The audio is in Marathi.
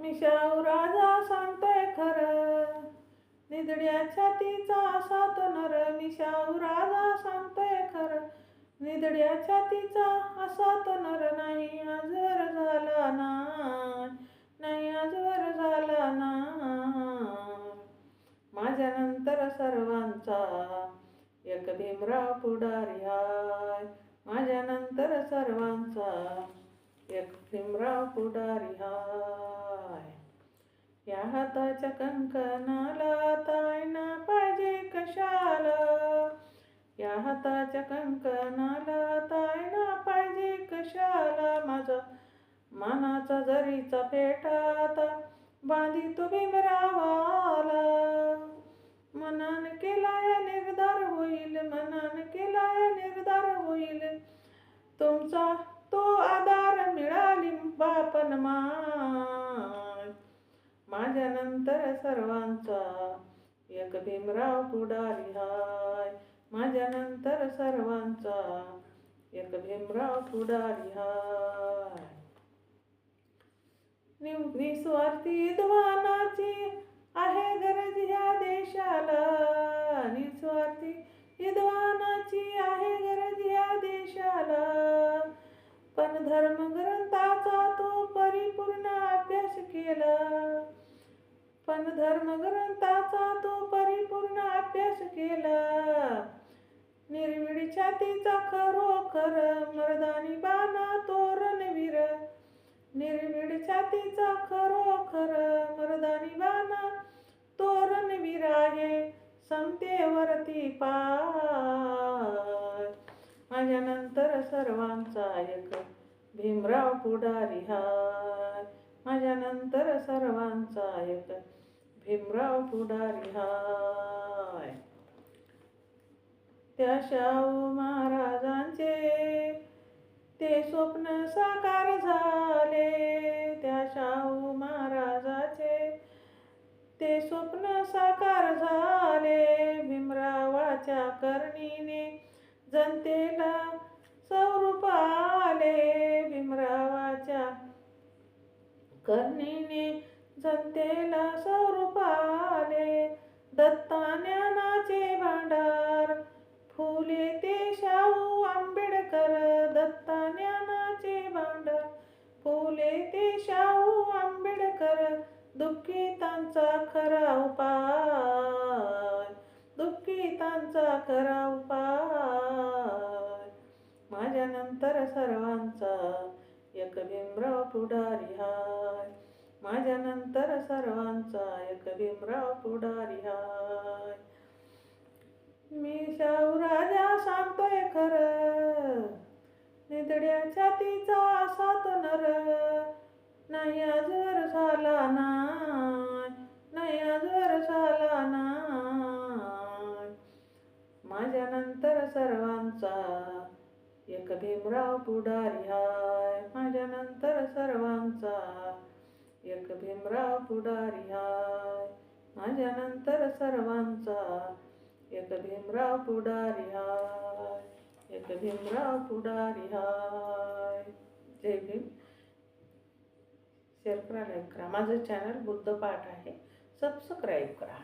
मिशाऊ राजा सांगतोय खरं. निधड्या छातीचा असा तो नर. मिशाऊ राजा सांगतोय खरं. निधड्या छातीचा असा तो नर. नाही आजवर झाला ना नाही आजवर झाला ना माझ्यानंतर सर्वांचा एक भीमराव पुढारी हाय. माझ्यानंतर सर्वांचा एक भीमराव पुढारी हाय. या हाताच्या कंकणाला तायना पाहिजे कशाला? या हाताच्या कंकणाला तायना पाहिजे कशाला? माझा मानाचा जरीचा फेटा आता बांधी तू भीमरावाला. मनान केला या निर्धार होईल मनान केला या निर्धार होईल. तुमचा तो आधार मिळाली बापन मा माझ्यानंतर सर्वांचा एक भीमराव पुढारी हाय. माझ्यानंतर सर्वांचा एक भीमराव पुढारी हाय. निस्वार्थी विद्वानाची आहे गरज ह्या देशाला. निस्वार्थी विद्वानाची आहे गरज ह्या देशाला. पण धर्मग्र पण धर्मग्रंथाचा तो परिपूर्ण अभ्यास केला. निर्विड छातीचा खरोखर मर्दानी बाणा तोरणवीर निर्विड छातीचा खरोखर मर्दानी बाणा तोरणवीर आहे. समतेवरती पाय माझ्यानंतर सर्वांचा एक भीमराव पुढारी हाय. माझ्यानंतर सर्वांचा एक भीमराव पुढारी हाय. त्या शाहू महाराजांचे ते स्वप्न साकार झाले. त्या शाहू महाराजाचे ते स्वप्न साकार झाले. भीमरावाच्या करणीने जनतेला स्वरूप आले. भीमरावाच्या करणीने जनतेला स्वरूपाने दत्ता ज्ञानाचे भांडार. फुले ते शाहू आंबेडकर दत्ता ज्ञानाचे भांडार. फुले ते शाहू आंबेडकर दुःखितांचा खरा उपाय. दुःखितांचा खरा उपाय. माझ्यानंतर सर्वांचा एक भीमराव पुढारी हाय. नंतर सर्वांचा एक भीमराव पुढारी हाय. मी शाहू सांगतोय खरं निधड्या छातीचा असा तो नर नाही आजवर झाला नाही आजवर झाला माझ्या माझ्यानंतर सर्वांचा एक भीमराव पुढारी हाय. माझ्यानंतर सर्वांचा एक भीमराव पुढारी हाय माझ्यानंतर सर्वांचा एक भीमराव पुढारी हाय एक भीमराव पुढारी हाय जय भीम. शेअर करा लाईक करा. माझं चॅनल बुद्ध पाठ आहे. सबस्क्राईब करा.